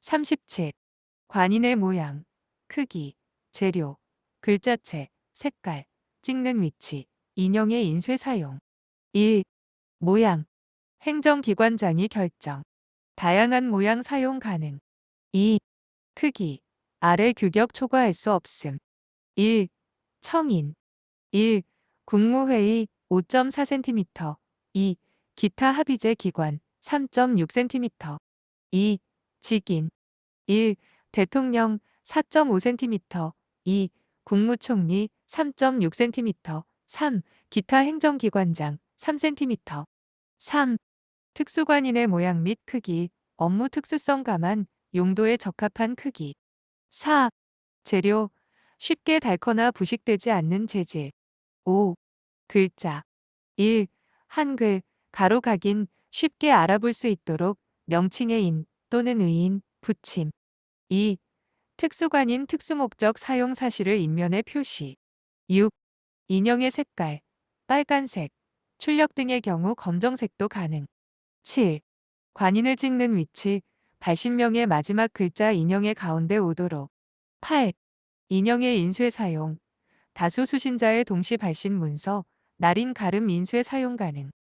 37. 관인의 모양, 크기, 재료, 글자체, 색깔, 찍는 위치, 인형의 인쇄 사용. 1. 모양. 행정기관장이 결정. 다양한 모양 사용 가능. 2. 크기. 아래 규격 초과할 수 없음. 1. 청인. 1. 국무회의 5.4cm. 2. 기타 합의제 기관 3.6cm. 2. 직인. 1. 대통령 4.5cm. 2. 국무총리 3.6cm. 3. 기타 행정기관장 3cm. 3. 특수관인의 모양 및 크기, 업무 특수성 감안, 용도에 적합한 크기. 4. 재료, 쉽게 닳거나 부식되지 않는 재질. 5. 글자. 1. 한글, 가로 각인, 쉽게 알아볼 수 있도록 명칭의 인 또는 의인, 붙임. 2. 특수관인 특수목적 사용 사실을 인면에 표시. 6. 인형의 색깔, 빨간색, 출력 등의 경우 검정색도 가능. 7. 관인을 찍는 위치, 발신명의 마지막 글자 인형의 가운데 오도록. 8. 인형의 인쇄 사용, 다수 수신자의 동시 발신 문서, 날인 가름 인쇄 사용 가능.